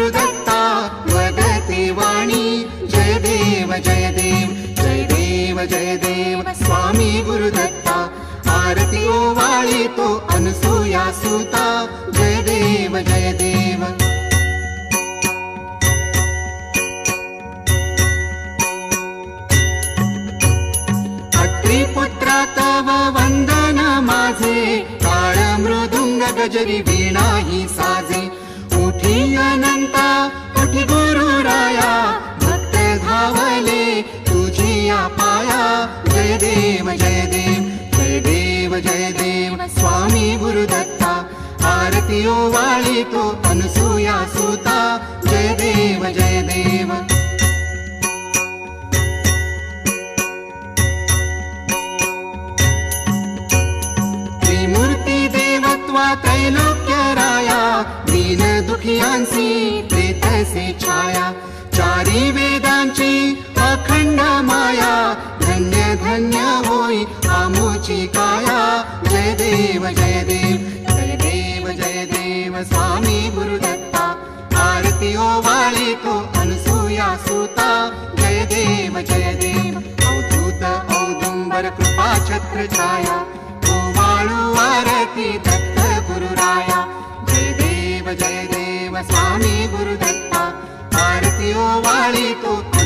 गुरुदत्ता वदते वाणी जय देव जय देव जय देव जय देव स्वामी गुरुदत्ता आरती ओ ओवाळी तो अनसूया सुता जय देव जय देव अत्रिपुत्रा तव वंदन माझे काळ मृदुंग गजरी वीणा ही साजे. अनंता उठी गुरु राया. भक्त धावले तुझी या पाया. जय देव जय देव जय देव जय देव. स्वामी गुरुदत्ता आरतीयो ओवाळी तो अनसूया सुता. जय देव जय देव. त्रिमूर्ती देवत्वा त्रैलोक्य राया. दीन दुखियांसी प्रेतसे छाया? चारी वेदांची अखंड माया, धन्य धन्य होई आमोची काया। जय देव जय देव जय देव जय देव, स्वामी गुरुदत्ता। आरती ओवाळी तो अनसूया सुता। जय देव जय देव, अवधूत औदुंबर कृपा, छत्र छाया। वाळू आरती दत्त वाळी तू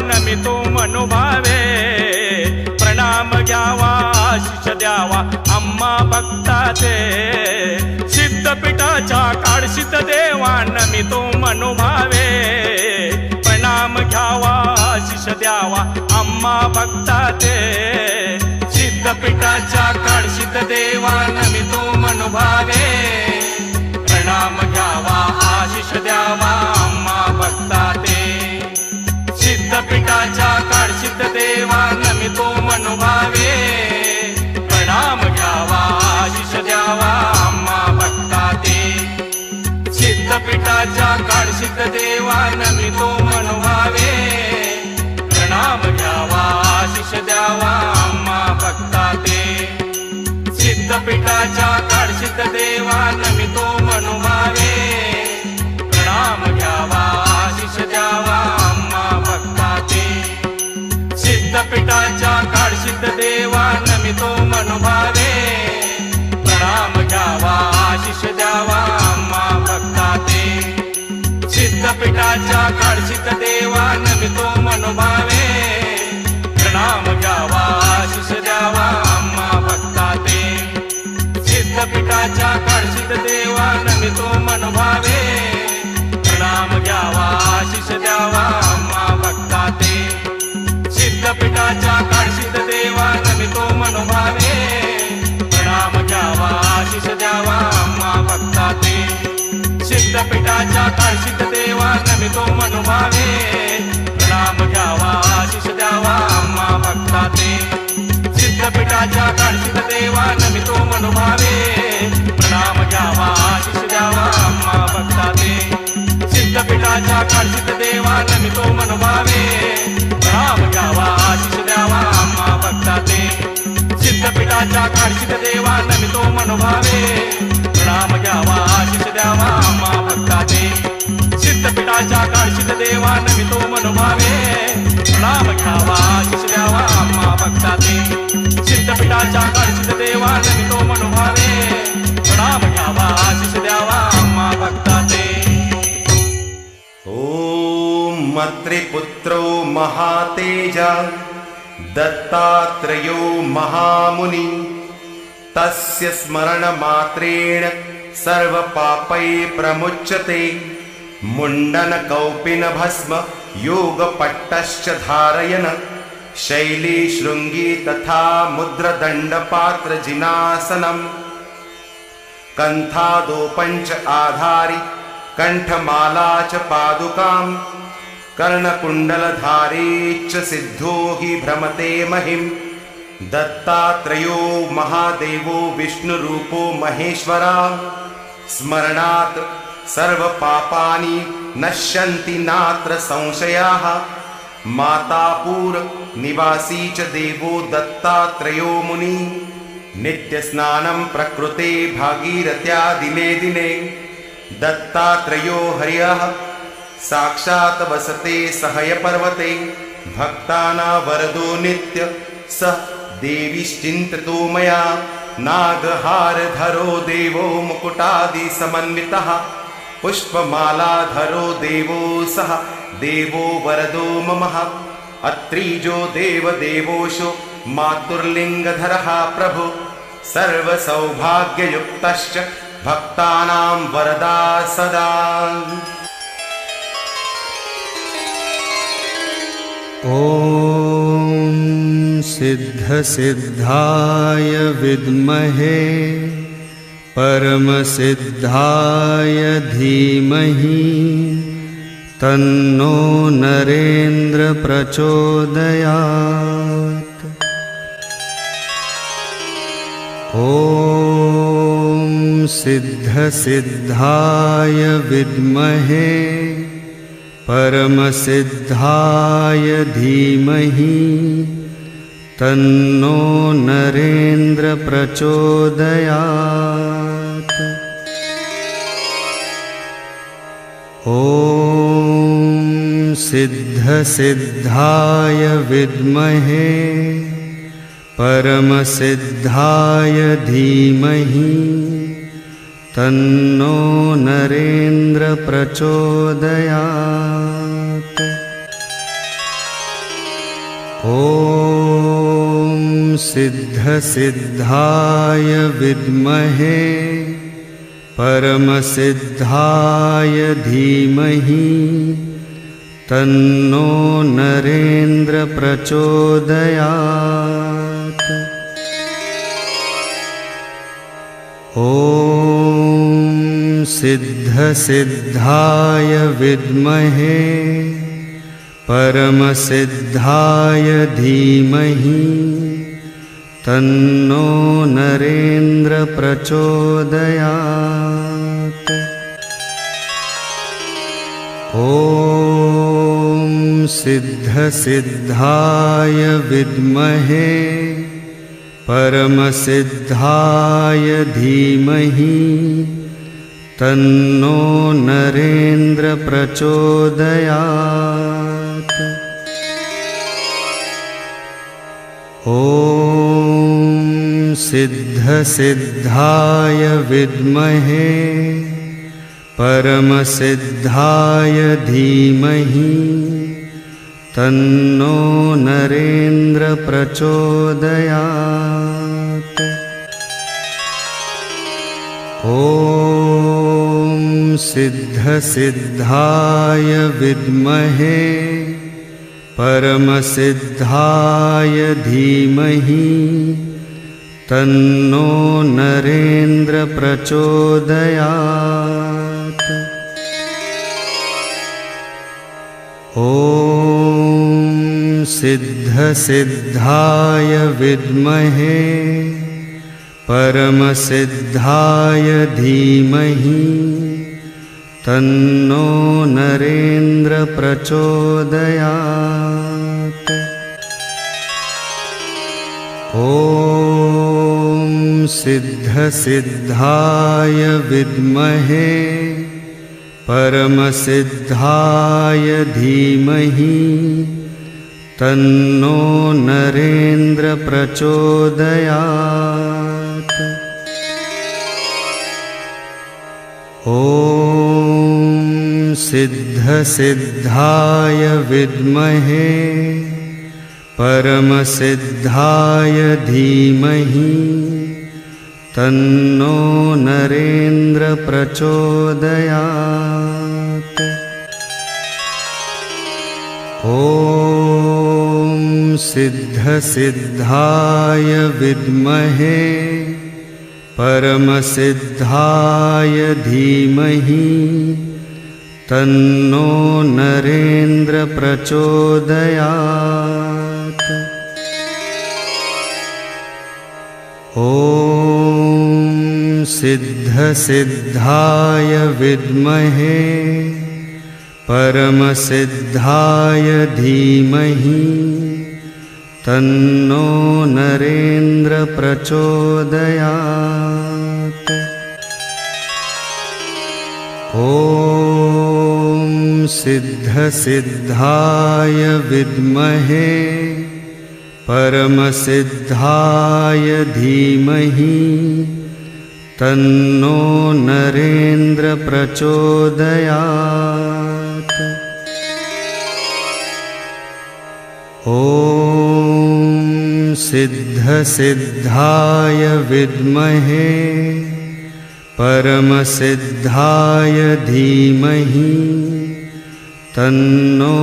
मी तो मनोभावे. प्रणाम घ्यावा आशिष द्यावा अम्मा भक्ताचे. सिद्ध पिठाच्या काळशीत देवान मी तो मनोभावे. प्रणाम घ्यावा आशिष द्यावा अम्मा भक्ताचे. सिद्ध पिठाच्या काळशीत देवान मी तो मनोभावे. प्रणाम घ्यावा आशिष द्यावा अम्मा भक्ताते देवाच्या काळशीत देवा नमितो मनोभावे प्रणाम घ्यावा आशिष द्यावा आम्हा भक्ता ते सिद्धपीठाच्या काळशीत देवा नमितो मनोभावे प्रणाम घ्यावा आशिष द्यावा आम्हा भक्ता ते सिद्धपीठाच्या काळशीत देवा नमितो पिठाच्या काळशीत देवा नमितो मनोभावे. प्रणाम घ्यावा आशिष द्यावा अम्मा भक्ता ते सिद्धपीठाच्या काळशीत देवा नमितो मनोभावे. प्रणाम घ्यावा आशिष द्यावा अम्मा भक्ता ते सिद्धपीठाच्या काळशीत देवा नमितो मनोभावे. प्रणाम घ्यावा आशिष देवाच्या काळशीत देवा नमितो मनोभावे. प्रणाम घ्यावा आशिष द्यावा अम्मा भक्ता ते सिद्धपीठाच्या काळशीत देवा नमितो मनोभावे. प्रणाम घ्यावा आशिष द्यावा अम्मा भक्ता ते सिद्धपीठाच्या काळशीत देवा नमितो मनोभावे. प्रणाम घ्यावा आशिष द्यावा अम्मा भक्ता ते सिद्धपीठाच्या काळशीत देवा नमितो मनोभावे. प्रणाम आम्हा भक्ता ते सिद्धपीठाच्या काळशीत देवा नमितो मनोभावे. प्रणाम घ्यावा आशिष द्यावा आम्हा भक्ता ते सिद्धपीठाच्या काळशीत देवा नमितो मनोभावे. प्रणाम घ्यावा आशिष द्यावा आम्हा भक्ता ते सिद्धपीठाच्या काळशीत देवा नमितो मनोभावे. प्रणाम घ्यावा आशिष द्यावा आम्हा भक्ता ते ॐ मत्रिपुत्रो महातेजा दत्तात्रेयो महामुनि। तस्य स्मरणमात्रेण सर्वपापै प्रमुच्यते। मुण्डनकौपिनभस्म योगपट्टश्च धारयन्। शैली शृङ्गी तथा मुद्रदण्डपात्रजिनासनम्। कन्थादो पञ्च आधारि कण्ठमाला च पादुकाम् कर्णकुण्डलधारी च सिद्धो हि भ्रमते महिम्। दत्तात्रयो महादेवो विष्णुरूपो महेश्वरा। स्मरणात् सर्वपापानि नश्यन्ति नात्र संशयाः। मातापूरनिवासी च देवो दत्तात्रयो मुनि। नित्यस्नानं प्रकृते भागीरथ्या दिने दिने। दत्तात्रयो हर्यः साक्षात् वसते सहयपर्वते। भक्ताना वरदो नित्य। स देवीश्चिन्तितो मया। नागहारधरो देवो मुकुटादिसमन्वितः। पुष्पमालाधरो देवो सः। देवो वरदो ममः। अत्रीजो देवदेवोषु। मातुर्लिङ्गधरः प्रभु। सर्वसौभाग्ययुक्तश्च। भक्तानां वरदा सदा ॐ सिद्धसिद्धाय विद्महे परमसिद्धाय धीमहि तन्नो नरेन्द्र प्रचोदयात्। ॐ सिद्धसिद्धाय विद्महे परमसिद्धाय धीमहि तन्नो नरेन्द्र प्रचोदयात् ॐ सिद्धसिद्धाय विद्महे परमसिद्धाय धीमहि तन्नो नरेन्द्र प्रचोदयात्। ॐ सिद्धसिद्धाय विद्महे परमसिद्धाय धीमहि तन्नो नरेन्द्र ॐ सिद्धसिद्धाय विद्महे परमसिद्धाय धीमहि तन्नो नरेन्द्र प्रचोदयात्। ॐ सिद्धसिद्धाय विद्महे परमसिद्धाय धीमहि तन्नो नरेन्द्र प्रचोदयात् ॐ सिद्धसिद्धाय विद्महे परमसिद्धाय धीमहि तन्नो नरेन्द्र प्रचोदयात्। ॐ सिद्धसिद्धाय विद्महे परमसिद्धाय धीमहि तन्नो नरेन्द्र ॐ सिद्धसिद्धाय विद्महे परमसिद्धाय धीमहि तन्नो नरेन्द्र प्रचोदयात्। ॐ सिद्धसिद्धाय विद्महे परमसिद्धाय धीमहि तन्नो नरेन्द्र प्रचोदयात्। ॐ सिद्धसिद्धाय विद्महे परमसिद्धाय धीमहि तन्नो नरेन्द्र प्रचोदयात्। ॐ सिद्धसिद्धाय विद्महे परमसिद्धाय धीमहि तन्नो नरेन्द्र प्रचोदयात्। ॐ सिद्धसिद्धाय विद्महे परमसिद्धाय धीमहि तन्नो नरेन्द्र प्रचोदयात्। ॐ सिद्धसिद्धाय विद्महे परमसिद्धाय धीमहि तन्नो नरेन्द्र प्रचोदयात्। ॐ सिद्धसिद्धाय विद्महे परमसिद्धाय धीमहि तन्नो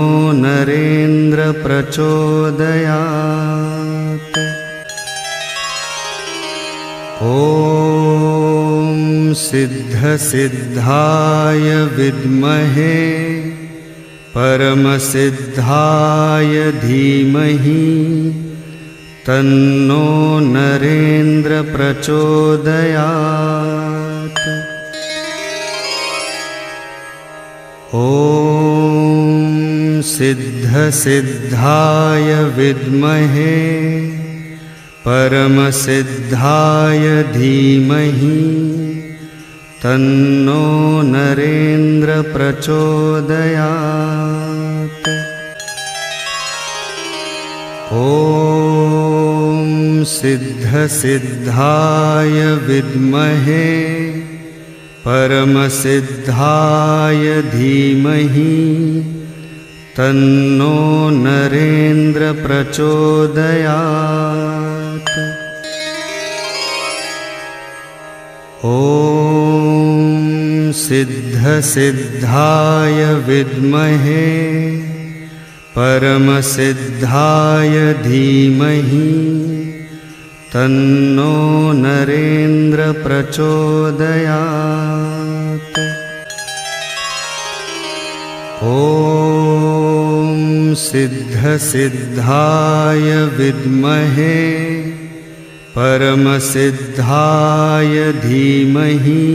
नरेन्द्र प्रचोदयात् ॐ सिद्धसिद्धाय विद्महे परमसिद्धाय धीमहि तन्नो नरेन्द्र प्रचोदयात्। ॐ सिद्धसिद्धाय विद्महे परमसिद्धाय धीमहि तन्नो नरेन्द्र प्रचोदयात्। ॐ सिद्धसिद्धाय विद्महे परमसिद्धाय धीमहि तन्नो नरेन्द्र प्रचोदयात् ॐ सिद्धसिद्धाय विद्महे परमसिद्धाय धीमहि तन्नो नरेन्द्र प्रचोदयात्। ॐ सिद्धसिद्धाय विद्महे परमसिद्धाय धीमहि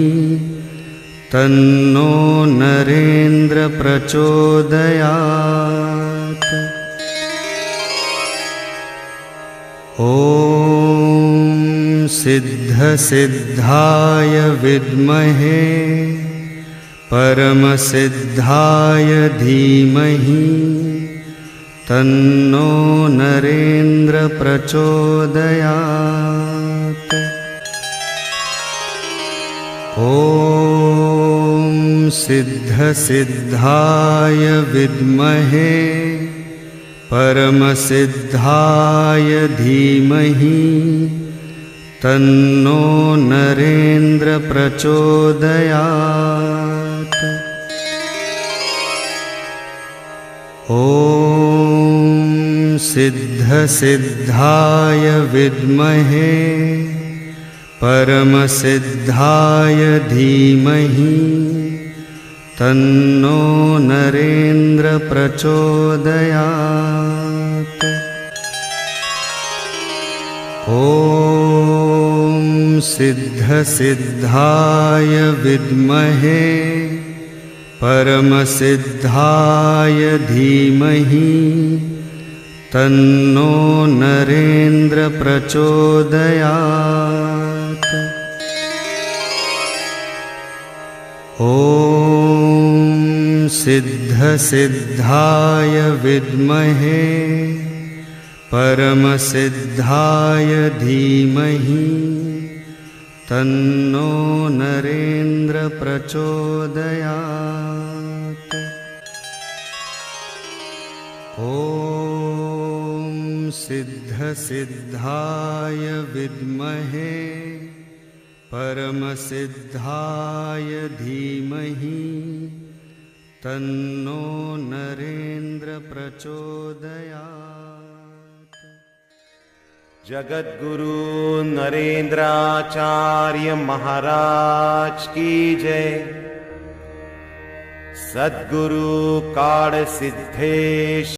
तन्नो नरेन्द्र प्रचोदयात् ॐ सिद्धसिद्धाय विद्महे परमसिद्धाय धीमहि तन्नो नरेन्द्र प्रचोदयात्। ॐ सिद्धसिद्धाय विद्महे परमसिद्धाय धीमहि तन्नो नरेन्द्र ॐ सिद्धसिद्धाय विद्महे परमसिद्धाय धीमहि तन्नो नरेन्द्र प्रचोदयात्। ॐ सिद्धसिद्धाय विद्महे परमसिद्धाय धीमहि तन्नो नरेन्द्र प्रचोदयात् ॐ सिद्धसिद्धाय विद्महे परमसिद्धाय धीमहि तन्नो नरेन्द्र प्रचोदयात्। ॐ सिद्धसिद्धाय विद्महे परमसिद्धाय धीमहि तन्नो नरेन्द्र प्रचोदयात् जगद्गुरु नरेंद्राचार्य महाराज की जय। सदगुरु काड़ सिद्धेश